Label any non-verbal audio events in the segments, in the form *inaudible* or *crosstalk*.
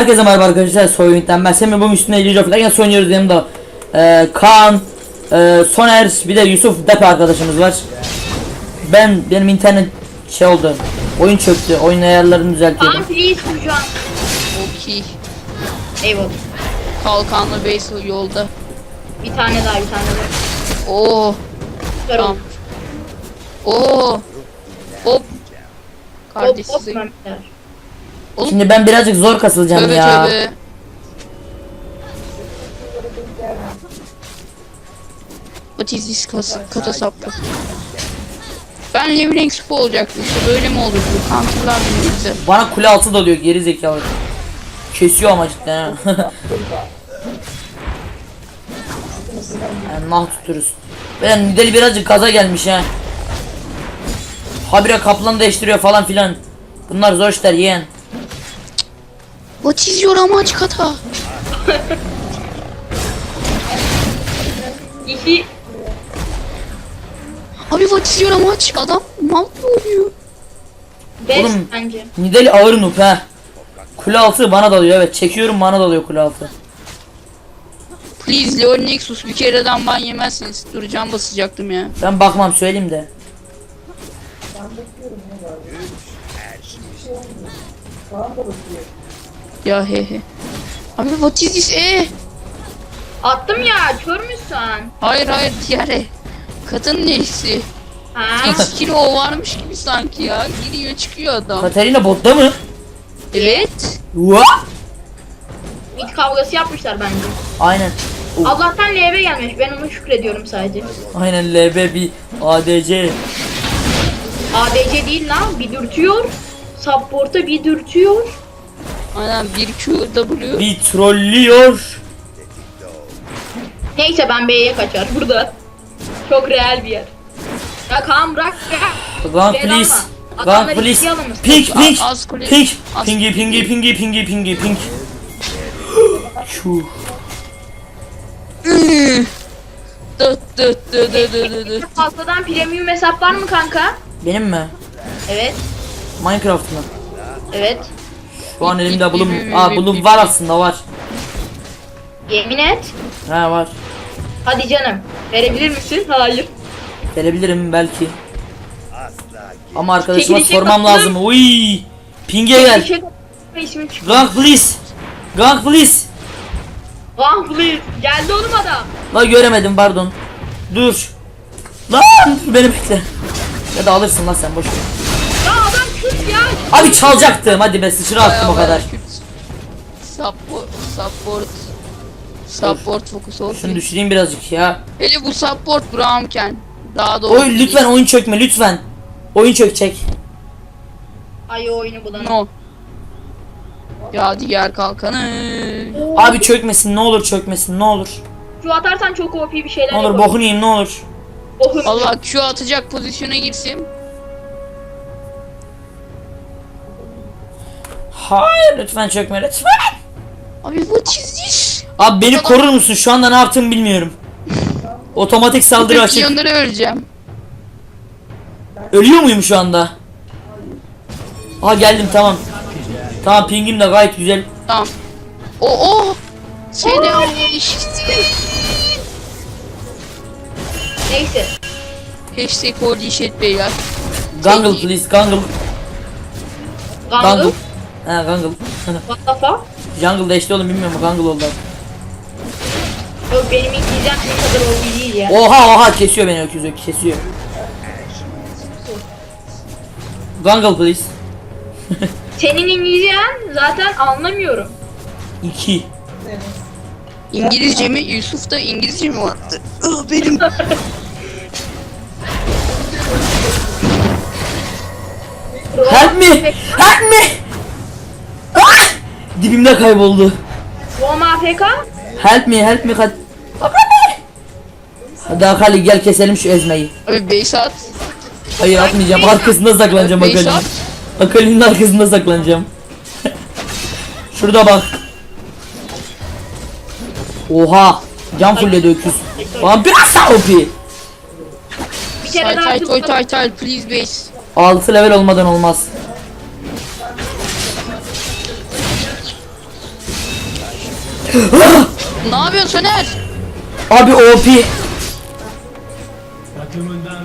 Herkese merhaba arkadaşlar Soyunt'tan ben Semih bugün üstüne Age of Legends oynuyoruz yanımda e, Kaan, e, Soner bir de Yusuf Depe arkadaşımız var Ben benim internet şey oldu oyun çöktü oyun ayarlarını düzeltiyordum Kaan please Furcan. Okey. Eyvallah. Kalkanlı base yolda. Bir tane daha bir tane daha. Oo. Süper Tamam. oldu. Oo. Hop. Kardeş hop size. Oğlum, Şimdi ben birazcık zor kasılacağım Tövbe ya. tövbe. What is this kas kata saplı? Ben Leveling Spo olacaktım. İşte böyle mi olur bu? Beni bize. Bana kule altı dalıyor geri zekalı. Kesiyor ama cidden ha. Yani nah tuturuz. Ben Nidali birazcık gaza gelmiş ha. Habire kaplan değiştiriyor falan filan. Bunlar zor işler yeğen What is your amaç kata? İki. Abi what is your amaç? Adam mal mı oluyor? Beş Oğlum. bence. Nidali ağır noob ha. Kule altı bana dalıyor evet çekiyorum bana dalıyor kule altı. Please Leon Nexus bir kereden ban yemezsiniz. Dur can basacaktım ya. Ben bakmam söyleyeyim de. Ya he he. Abi what is this eh? Attım ya kör müsün? Hayır hayır diğeri. Kadın neyse. Ha? X kilo o varmış gibi sanki ya. Giriyor çıkıyor adam. Katerina botta mı? Evet. What? Mid kavgası yapmışlar bence. Aynen. Oh, Allah'tan LV gelmiş. Ben ona şükrediyorum sadece. aynen LB bir ADC. ADC değil lan. Bir dürtüyor. Support'a bir dürtüyor. Aynen bir QW. Bir trollüyor. Neyse ben B'ye kaçar burada. Çok real bir yer. Ya Kaan bırak ya. B'ye please. Gank Adamlar please. Pink pink. Az kule- Pink. az- Pingi pingi pingi pingi pingi pink. Şu. Dıt dıt dıt dıt dıt dıt. Fazladan premium hesap var mı kanka? Benim mi? Evet. Minecraft mı? Evet. Şu an elimde bulum. Aa bulum var aslında var. Yemin et. Ha var. Hadi canım. Verebilir misin? Hayır. Gelebilirim belki. Ama arkadaşıma Çekilişe sormam katılır. lazım. Uy. Ping'e gel. Çıktı. Gank please. Gank please. Ah please. Geldi oğlum adam. La göremedim pardon. Dur. Lan beni bekle. Ya da alırsın lan sen boş ver. Abi çalacaktım hadi be sıçra attım o kadar. Support. Support. Support fokus olsun. Şunu düşüreyim birazcık ya. Hele bu support Brownken. Daha doğru. Oy lütfen oyun çökme lütfen. Oyun çökecek. Ay o oyunu bulan. No. Ya diğer kalkanı. Abi çökmesin ne olur çökmesin ne olur. Şu atarsan çok OP bir şeyler Ne olur yaparım. bokunu yiyeyim ne olur. Bokunu. Allah Q atacak pozisyona girsin. Hayır lütfen çökme lütfen. Abi is this? Abi beni korur musun? Şu anda ne yaptığımı bilmiyorum. Otomatik saldırı açık. Milyonları öleceğim. Ölüyor muyum şu anda? Aha geldim tamam. Tamam pingim de gayet güzel. Tamam. O o. Seni işte. Neyse. Hashtag holy shit beyler. Gangle please gangle. Gangle. Ha gangle. What the fuck? Jungle değişti oğlum bilmiyorum gangle oldu. Yok benim İngilizcem ne kadar OP değil ya. Oha oha kesiyor beni öküz öküz kesiyor. Gangle please. *laughs* Senin İngilizcen zaten anlamıyorum. 2. İngilizce mi? Yusuf da İngilizce mi vardı? Ah, benim. Help me! Help me! Dibimde kayboldu. Roma AFK? Help me help me hadi. Hadi Akali gel keselim şu ezmeyi. Abi base at. Hayır atmayacağım arkasında saklanacağım Beş Akali'nin. at. Akali'nin arkasında saklanacağım. *laughs* Şurada bak. Oha. Can fulledi öküz. Vampir asla OP. Bir kere daha tay tay tay please base. 6 level olmadan olmaz. Ne yapıyorsun Soner? Abi OP.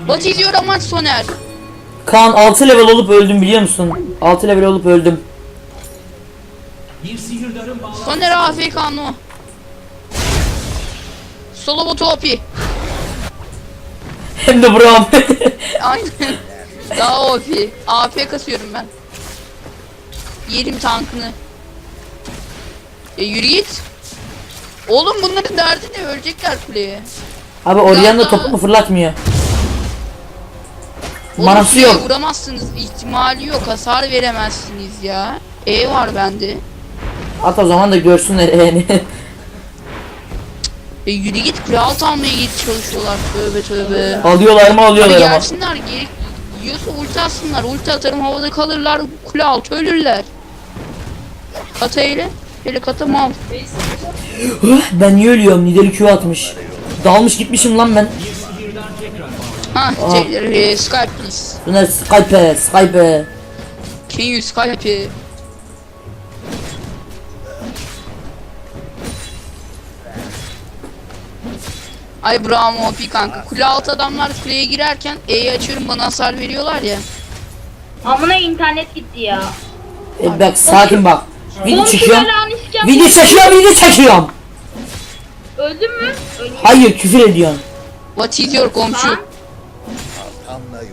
What is your amaç Soner? Kaan 6 level olup öldüm biliyor musun? 6 level olup öldüm. Soner AFK no. Solo bot OP. Hem de Braum. *laughs* Aynen. Daha OP. AP kasıyorum ben. Yerim tankını. E yürü git. Oğlum bunların derdi ne? Ölecekler kuleye. Abi Orianna topu mu fırlatmıyor? Oğlum Manası kuleye yok. Vuramazsınız. ihtimali yok. Hasar veremezsiniz ya. E var bende. At o zaman da görsünler yani. E yürü git kule altı almaya git çalışıyorlar. Tövbe tövbe. alıyorlar mı Hadi alıyorlar ama. gelsinler geri. Yiyorsa ulti atsınlar. Ulti atarım havada kalırlar. Kule altı ölürler. Kata eyle. Hele kata mal. ben niye ölüyorum? Nidali Q atmış. Dalmış gitmişim lan ben. Ha, Taylor, e, Skype please. Bunlar Skype, Skype. Can you Skype? Ay bravo OP kanka. Kule altı adamlar kuleye girerken E'yi açıyorum bana hasar veriyorlar ya. Amına internet gitti ya. E bak sakin bak. Video çekiyorum. Komşularla anışacağım. Video çekiyorum, video çekiyorum. Öldün mü? Öleyim. Hayır küfür ediyorsun. What is your komşu? Kaan.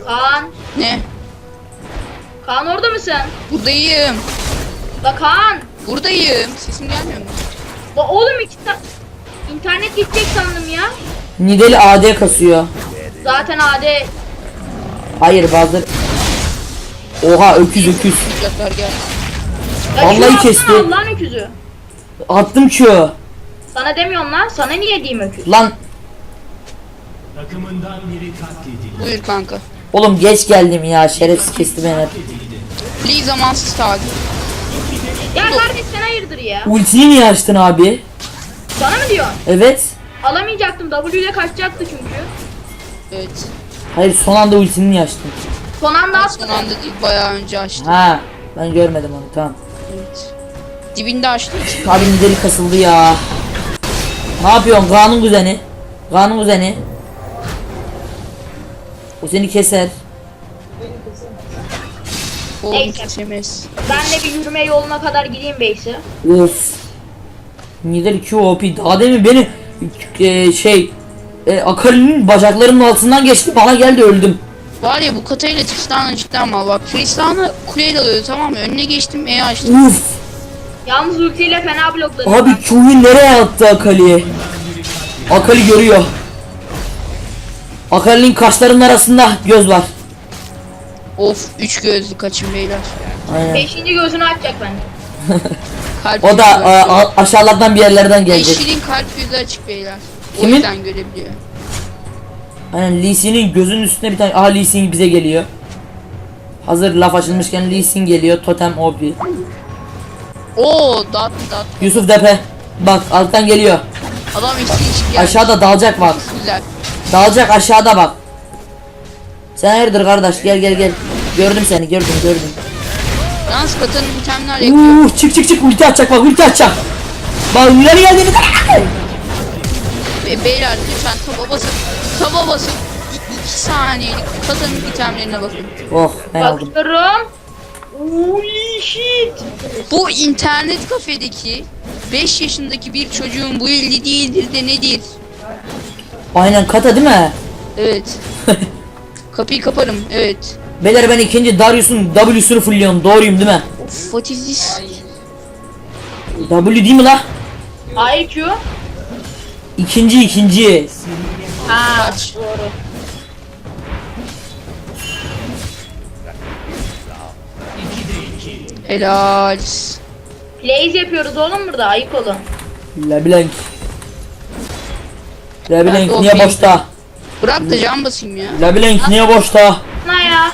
Kaan. Ne? Kaan orada mısın? Buradayım. La Kaan. Buradayım. Sesim gelmiyor mu? La oğlum iki ta- İnternet gidecek sandım ya. Nidali AD kasıyor. Zaten AD Hayır bazıları... Oha öküz öküz. Sıcaklar gel. Ya Vallahi şunu atsana kesti. Allah'ın öküzü. Attım Q. Sana demiyorum lan. Sana niye diyeyim öküz? Lan Takımından biri katledildi. Buyur kanka. oğlum geç geldim ya şerefsiz kesti beni. Please zamansız takip. Ya kardeş sen hayırdır ya? Ultiyi niye açtın abi? Sana mı diyorsun? Evet. Alamayacaktım. W ile kaçacaktı çünkü. Evet. Hayır son anda ultini niye açtın? Son anda attı. Son anda değil bayağı önce açtım. Ha ben görmedim onu tamam. Dibinde açtı için. Abi Nidali kasıldı ya. Ne yapıyorsun kanun kuzeni? Kanun kuzeni. O seni keser. Oğlum Neyse. kesemez. Ben de bir yürüme yoluna kadar gideyim Beysi. Of. Nidali Q OP. Daha demin beni e, şey e, Akali'nin bacaklarının altından geçti bana geldi öldüm. Var ya bu katayla Tristan'a cidden mal bak. Tristan'a kuleye dalıyordu tamam mı? Önüne geçtim E açtım. Uf. Yalnız ultiyle fena blokladım. Abi Q'yu nereye attı Akali? Akali görüyor. Akali'nin kaşlarının arasında göz var. Of üç gözlü kaçın beyler. Aynen. Beşinci gözünü açacak. *laughs* Kalp O da açık. a- aşağılardan bir yerlerden gelecek. Yeşilin kalp gözü açık beyler. O Kimin? yüzden görebiliyor. Aynen Lee Sin'in gözünün üstüne bir tane aha Lee Sin bize geliyor. Hazır laf açılmışken Lee Sin geliyor. Totem OP. Oo dat dat. Yusuf Depe. Bak alttan geliyor. Adam içki geldi. Aşağıda dalacak bak. Güzel. Dalacak aşağıda bak. Sen hayırdır kardeş gel gel gel. Gördüm seni gördüm gördüm. Yalnız katanın itemler yakıyor. Uuu çık çık çık ulti atacak bak ulti atacak. Bak ileri geldi bir Be beyler lütfen taba basın. Taba basın. 2 saniyelik katanın itemlerine bakın. Oh ben aldım. Bakıyorum. Holy shit. Bu internet kafedeki 5 yaşındaki bir çocuğun bu ilgi değildir de nedir? Aynen kata değil mi? Evet. *laughs* Kapıyı kaparım. Evet. Beyler ben ikinci Darius'un W'sunu fulluyorum doğruyum değil mi? Of what is this? W değil mi la? Hayır Q. İkinci ikinci. Ha doğru. Helal. Plays yapıyoruz oğlum burada. Ayık olun. Leblanc. Leblanc Ben niye de boşta? Bırak da can basayım ya. Leblanc niye boşta? Ne ya?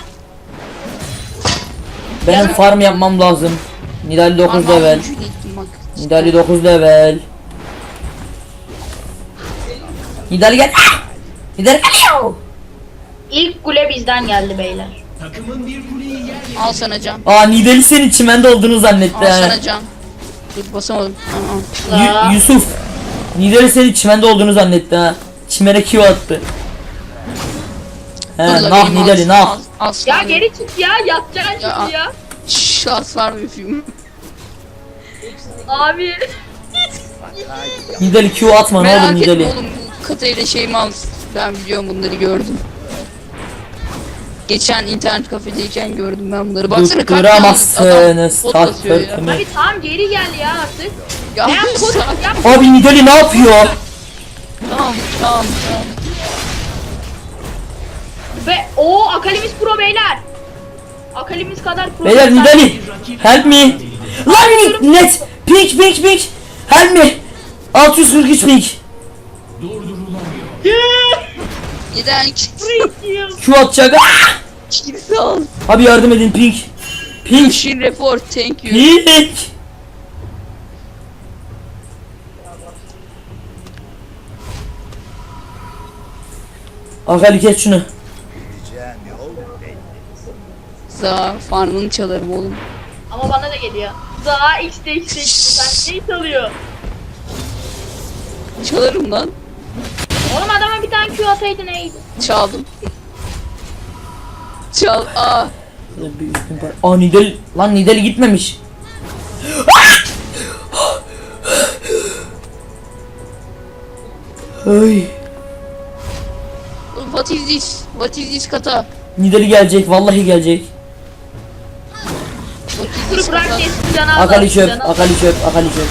Benim farm yapmam lazım. Nidali 9 Parmağımın level. ucuyla ittim bak. Nidali 9 level. Nidali gel. Ah! Nidali geliyor. İlk kule bizden geldi beyler. Takımın bir kuleyi yer Al sana can. Aa Nidali senin çimende olduğunu zannetti Al yani. sana can. Dur basamadım. Tamam. Aa. Yusuf. Nidali seni çimende olduğunu zannetti ha. Çimene Q attı. He Dur nah Nidali nah. as- Ya geri çık ya yatacaksın Ya. şimdi ya. Şans var mı film? Abi. Nidali Q atma ne olur Merak etme Nidali. oğlum bu katayla şey mi al? Ben biliyorum bunları gördüm. Geçen internet kafedeyken gördüm ben bunları. Baksana kaç ya. takdirimi. Abi tamam geri gel ya artık. Ya koş sakin- yap. Abi Nidali ne yapıyor? Tamam tamam tamam. Ve o Akalimiz Pro beyler. Akalimiz kadar pro. Beyler Nidali help me. Lan net pink pink pink help me. 643 pink. Neden Q atacak. Ah! kimse al? Abi yardım edin pink. Pink. Machine report thank you. Pink. Akali kes şunu. Za farmını çalarım oğlum. Ama bana da geliyor. Daha işte işte işte sen neyi çalıyor? Çalarım lan. Oğlum adama bir tane Q ataydın neydi? Çaldım. Çal. Aa. Aa Nidal lan Nidal gitmemiş. Ay. What is this? What is this kata? Nidal gelecek vallahi gelecek. What is Dur this bırak kata? al. Akali çöp. Akali çöp, Akali çöp.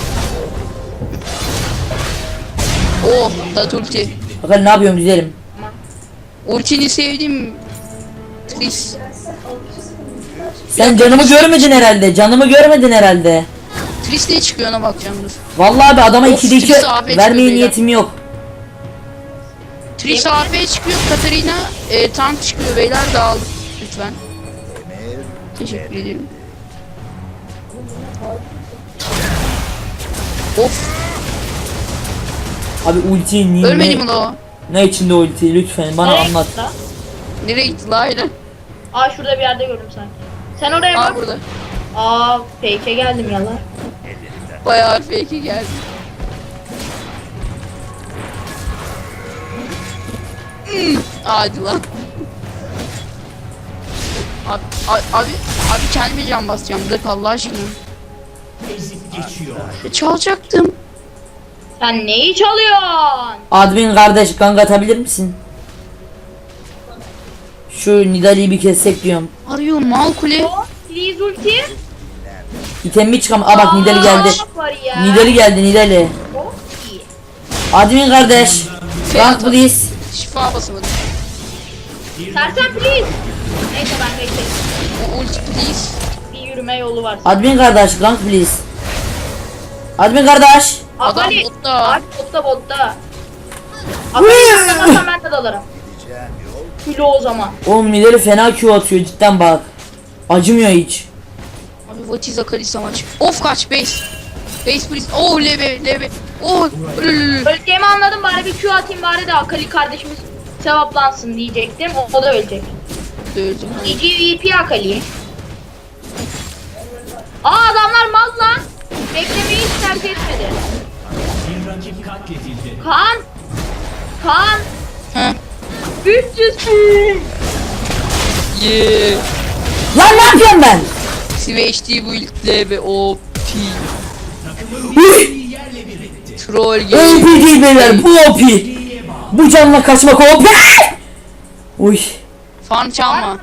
Oh, ulti. Akali ne yapıyorum güzelim. Ultini sevdim. Tris. Sen canımı görmedin herhalde. Canımı görmedin herhalde. Tris ne çıkıyor ona bakacağım dur. Vallahi abi adama Of, 2'de 2 Tris abi vermeye çıkıyor niyetim yok. Tris AP çıkıyor, Katarina e, tank çıkıyor beyler dağılın lütfen. Teşekkür ederim. Of, Abi ulti niye? ölmedi mi o? Ne içinde ulti lütfen bana Nereye anlat. gitti lan? Nereye gitti la aynen? Aa şurada bir yerde gördüm sanki. Sen oraya Aa bak. burada. Aa fake'e geldim yalan. Bayağı fake geldi. Hmm, Hadi lan. Abi, abi, abi, abi kendime can basacağım. Bırak Allah aşkına. Çalacaktım. Sen neyi çalıyorsun? Admin kardeş gank atabilir misin? Şu Nidalee'yi bir kessek diyorum. Arıyor mal kule. Please ulti. İtem mi çıkam? Aa bak Nidali geldi. Nidali geldi Nidali. Admin kardeş. Gank please. Şifa basamadım. Sersen please. Neyse ben beklerim. O ulti please. Bir yürüme yolu var. Admin kardeş gank please. Admin kardeş. Adam Akali. botta. Abi botta botta. Akali sen ben de dalarım. Kilo o zaman. Oğlum Nidali fena Q atıyor cidden bak. Acımıyor hiç. Abi what is Akali savaş? Of kaç base. Base please. Oh lebe lebe. Oh. ölülülü. Öleceğimi anladım bari bir Q atayım bari de Akali kardeşimiz sevaplansın diyecektim. O, o da ölecek. Öldüm. EGVP Akali. Aa adamlar mal lan. Beklemeyi hiç terk etmedi. Kaan. Kaan. Heh. 300 bin. Yeah. Lan ne yapıyorum ben? Switch bu ilk lebe OP. Uy! Troll OP game. değil beyler bu OP. Bu canla kaçmak OP. Uy. Farm çalma.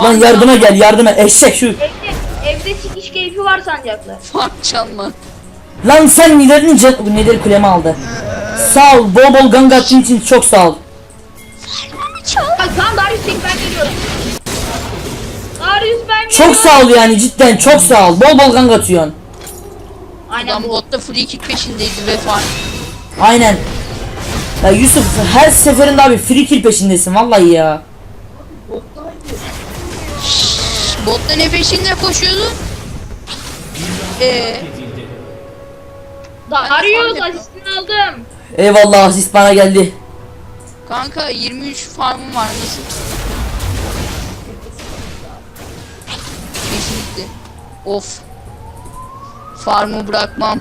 Lan Lan yardıma gel yardıma eşek şu. Evde, evde sikiş keyfi var sancaklar. Farm çalma. Lan sen Nidal'in can... Bu Nidal kulemi aldı. Sağ ol bol bol gank attığın için çok sağ ol. Bak tamam Darius tek ben geliyorum. Darius ben Çok sağ ol yani cidden çok sağ ol. Bol bol gank atıyorsun. Aynen Adam bu. botta free kick peşindeydi ve. Aynen. Ya Yusuf her seferinde abi free kill peşindesin vallahi ya. Botta ne peşinde koşuyordu? Eee. Darius asistini aldım. Eyvallah asist bana geldi. Kanka 23 farmım var nasıl? Kesinlikle. Of. Farmı bırakmam.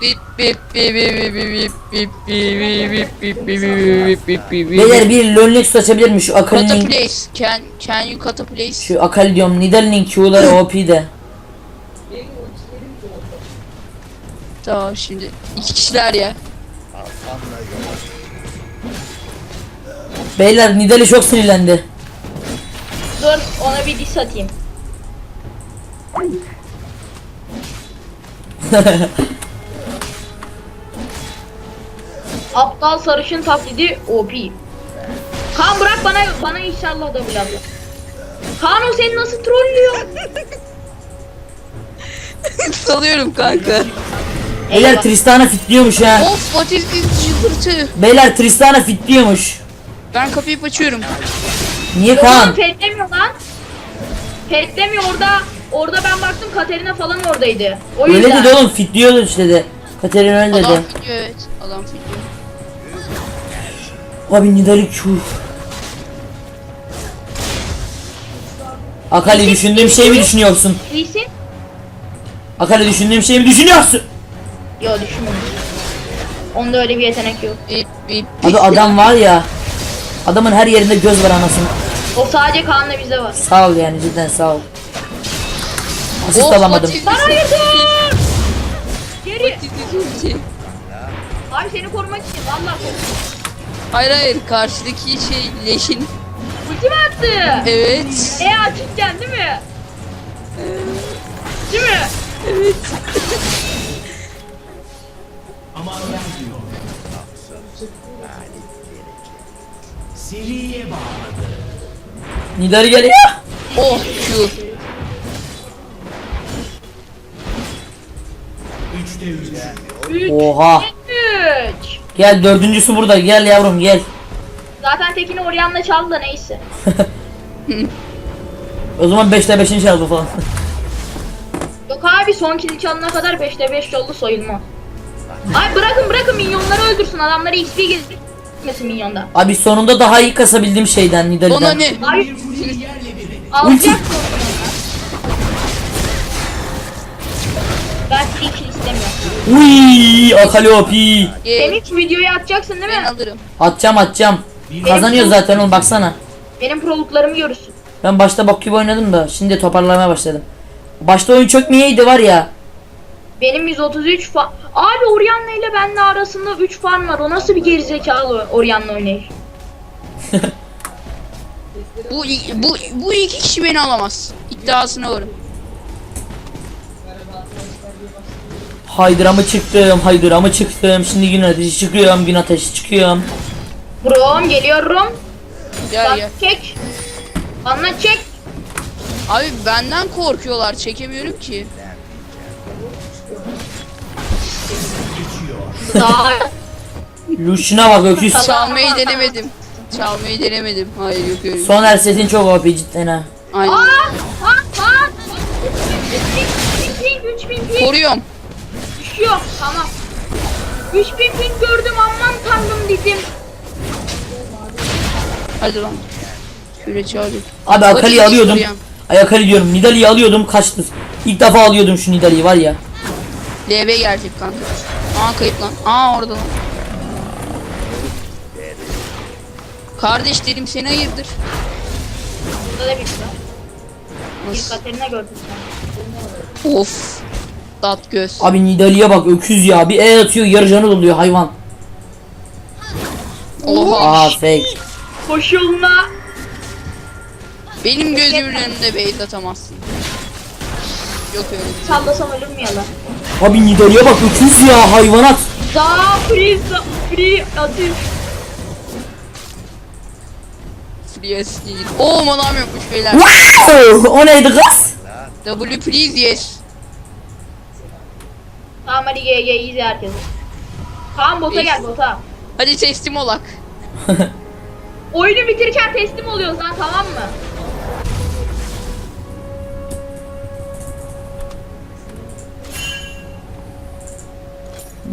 Bip bip bip bip bip bip bip bip bip bip bip bip bip bip bip Beyler bir Lonelink su açabilir mi? Şu Akali'nin place. Can can you cut a place? şu Akali diyorum Nidalee'nin Q'ları OP'de. Tamam şimdi iki kişiler ya. Beyler Nidalee çok sinirlendi. Dur ona bir diss atayım. *laughs* Aptal sarışın taklidi OP. Kaan bırak bana bana inşallah da biraz. Kaan o seni nasıl trollüyor? *laughs* Salıyorum kanka. Beyler. Tristana fitliyormuş ha. Of what is this cıvırtı? Beyler Tristana fitliyormuş. Ben kapıyı açıyorum. Niye Kaan Kaan? fetlemiyor lan. Fetlemiyor orada. Orada ben baktım Katerina falan oradaydı. O Öyle yüzden. dedi oğlum fitliyordu işte dedi. Katerina öyle dedi. Adam gidiyor evet. Adam gidiyor. Abi Nidalee Q. Akali düşündüğüm şeyi mi düşünüyorsun? İyisin. Akali düşündüğüm şeyi mi düşünüyorsun? Yo düşünmüyorum. Onda öyle bir yetenek yok. Abi adam var ya. Adamın her yerinde göz var anasını. O sadece Kaan'la bizde var. Sağ ol yani cidden sağ ol. Asist alamadım. this? hayırdır? Geri. Abi seni korumak için vallahi korumak. Hayır hayır karşıdaki şey leşin. Ulti mi attı? Evet. E açıkken değil mi? Değil mi? *laughs* Seriye bağladı. Nidalee geliyor. Oh Q. Üçte üç. 3 Oha. 3 Gel dördüncüsü burada gel yavrum gel. Zaten tekini Orion'la çaldı da neyse. *laughs* O zaman 5'te 5'ini çaldı falan. *laughs* Yok abi son kill çalana kadar 5'te 5 oldu soyulma. Ay bırakın bırakın minyonları öldürsün adamlara XP gezdirmesin minyonda. Abi sonunda daha iyi kasabildiğim şeyden Ona Nidalee'den. ne? Full yerle bir. alacak Ben kill istemiyorum. Uy Akali OP. Gel. Sen hiç videoyu atacaksın değil Ben mi? alırım. Atacağım atacağım. Kazanıyor zaten oğlum baksana. Benim proluklarımı görürsün. Ben başta bok gibi oynadım da şimdi toparlamaya başladım. Başta oyun çökmeyeydi var ya. Benim 133 fa... Abi Orianna ile benle arasında 3 farm var. O nasıl bir gerizekalı Orianna oynayış? *laughs* Bu bu bu iki kişi beni alamaz. İddiasına varım. Haydıra mı çıktım, haydıra mı çıktım. Şimdi gün ateşi çıkıyorum, gün ateşi çıkıyorum. Brom geliyorum. Gel Bak gel. çek. Bana çek. Abi benden korkuyorlar. Çekemiyorum ki. Daha Lucian'a bak öküz. Çalmayı denemedim. Çalmayı denemedim. Hayır yok öyle. Son her setin çok OP cidden ha. Aynen. Aa! Lan lan! 3000 ping 3000 ping Koruyorum. düşüyor. Tamam. 3000 ping gördüm aman tanrım dedim. Hadi lan. Şöyle çağırayım. Abi Akali'yi Bakayım, alıyordum. sorayım. Ay Akali diyorum. Nidalee'yi alıyordum kaçtı. İlk defa alıyordum şu Nidalee'yi var ya. DB gelecek kanka. Aa kayıp lan. Aa orada lan. Kardeş dedim seni hayırdır? Burada da bir şey. Bir Nasıl? Katerina gördüm sen. Of. Dat göz. Abi Nidalee'ye bak öküz ya. Bir E atıyor yarı canı doluyor hayvan. Oha. Aa fake. Koş yoluna. Benim gözümün önünde base atamazsın. Yok öyle. Sallasam ölür mü yalan? Abi Nidalee'ye bak öküz ya hayvanat. Daha free free atış. Free SG. Oo manam yokmuş beyler. Wow! O neydi kız? W please yes. Tamam hadi GG easy herkese. Tamam bota gel bota. Hadi teslim olak. Oyunu bitirirken teslim oluyoruz lan tamam mı?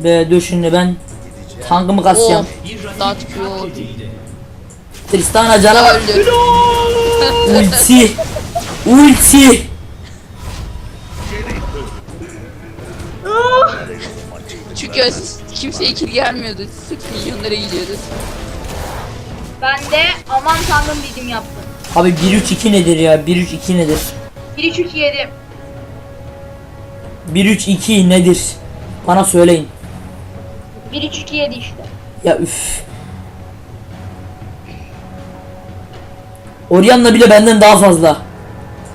Ve dur ben tankımı kasacağım. Oh, that good. Tristana canavar. *laughs* Ulti. Ulti. Çünkü kimse ikili gelmiyordu. Sırf milyonlara gidiyordu. Ben de aman tanrım dedim yaptım. Abi 1-3-2 nedir ya? 1-3-2 nedir? 1-3-2 yedim. 1-3-2 nedir? Bana söyleyin. 1 3 2 7 işte. Ya üf. Orianna bile benden daha fazla.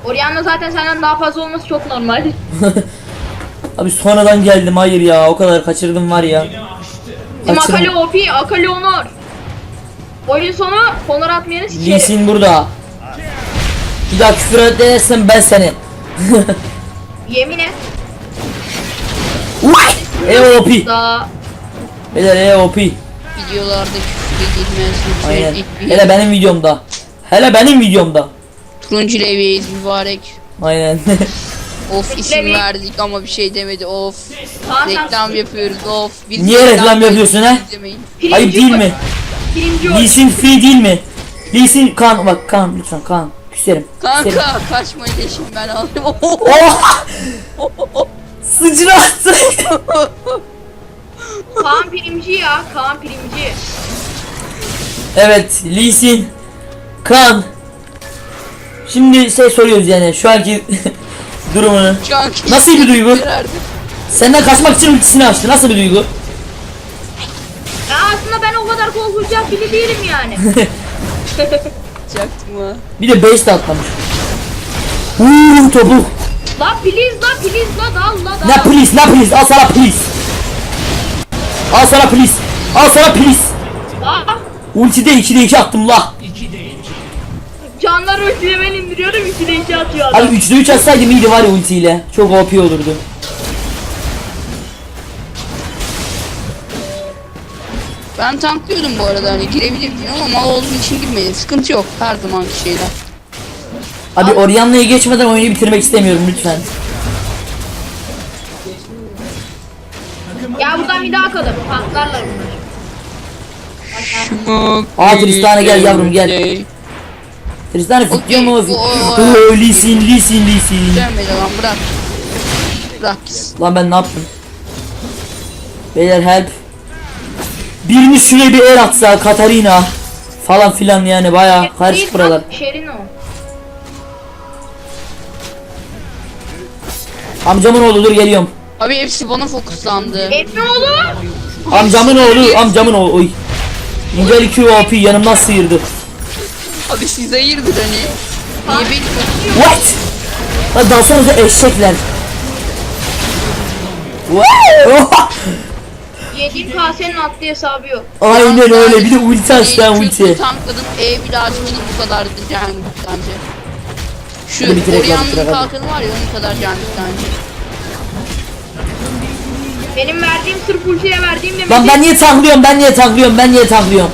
Orianna zaten senden daha fazla olması çok normal. *laughs* *laughs* Abi sonradan geldim hayır ya o kadar kaçırdım var ya. Bizim Kaçırdım. Akali OP, Akali Honor. Oyun sonu Honor atmayanı Lee sikerim. Sin burada. Bir daha küfür edersen ben seni. *laughs* Yemin et. Uy! EOP. Daha Beyler EOP. Videolarda küfür edilmez. Aynen. Hele benim videomda. Hele benim videomda. Turuncu levyeyiz mübarek. Aynen. *laughs* Of isim verdik ama bir şey demedi of. Reklam yapıyoruz of. Biz Niye reklam yapıyorsun ha? izlemeyin. Birinci Ayıp değil mi? Birinci Lee oy. Sin free değil mi? Lee Sin kan bak kan lütfen kan. Küserim. Küserim. Kanka kaçma leşim ben aldım. Oh! *laughs* Sıçrattı. *laughs* Kaan primci ya. Kaan primci. evet Lee Sin. Kan. Şimdi şey soruyoruz yani şu anki *laughs* durumunu. Şu an Nasıl bir duygu? Verdi. Senden kaçmak için ultisini açtı. Nasıl bir duygu? Ya aslında ben o kadar korkulacak biri değilim yani. *laughs* Çaktım ha. Bir de base de atlamış. Uuu topu. la please la please la dal la dal. Ne please ne please al sana please. Al sana please. Al sana please. La. Ultide 2'de 2 attım la. 2'de 2. Canlar ultiye ben indiriyorum 2'de 2 atıyor adam. Abi 3'de 3 atsaydım iyiydi var ya ultiyle. Çok OP olurdu. Ben tanklıyordum bu arada hani girebilirdim ama mal olduğum için girmedim. Sıkıntı yok her zamanki şeyler. Abi Orianna'ya geçmeden oyunu bitirmek istemiyorum lütfen. Bir daha kalır. Patlarlar bunlar. Aa, Tristan'a gel yavrum, gel. Tristan fitliyor mu? Okey, o- o- Oo, Lee Sin, Lee Sin, Lee Sin. Dönmedi lan bırak. Bırak gitsin. Lan ben ne yaptım? Beyler help. Biriniz şuraya bir el atsa Katarina falan filan yani baya karışık Değil buralar. lan, Şerin o. Amcamın oğlu dur geliyorum. Abi hepsi bana fokuslandı. Etme oğlum. Amcamın oğlu, amcamın oğlu. Oy. Nivel 2 OP yanımdan sıyırdı. Abi siz hayırdır hani? Niye beni What? Lan dalsanıza eşekler. Wow! *laughs* Yediğim kasenin attığı hesabı yok. Aynen öyle bir de ulti açtı ha ulti. Tankladım E bile açmadım bu kadar can bence. Şu Hadi bitirek, hadi. kalkanı var ya onun kadar can bence. Benim verdiğim sırf ultiye verdiğim demek Lan ben niye tanklıyorum ben niye tanklıyorum ben niye tanklıyorum.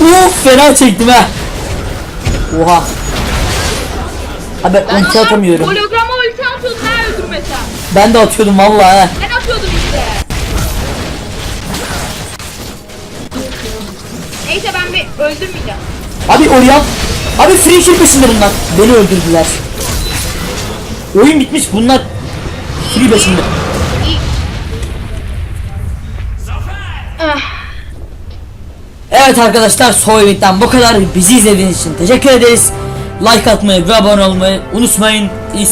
Uf fena çektim ha. Oha. Abi ben ulti atamıyorum. Holograma ulti atıyordun ha öldürmesen. Ben de atıyordum vallahi ha. Ben atıyordum işte. Neyse ben bir öldürmeyeceğim. Abi Orion. Abi free kill peşinde bunlar. Beni öldürdüler. Oyun bitmiş bunlar. Free peşinde. Evet arkadaşlar Soyvit'ten bu kadar. Bizi izlediğiniz için teşekkür ederiz. Like atmayı ve abone olmayı unutmayın. İyi.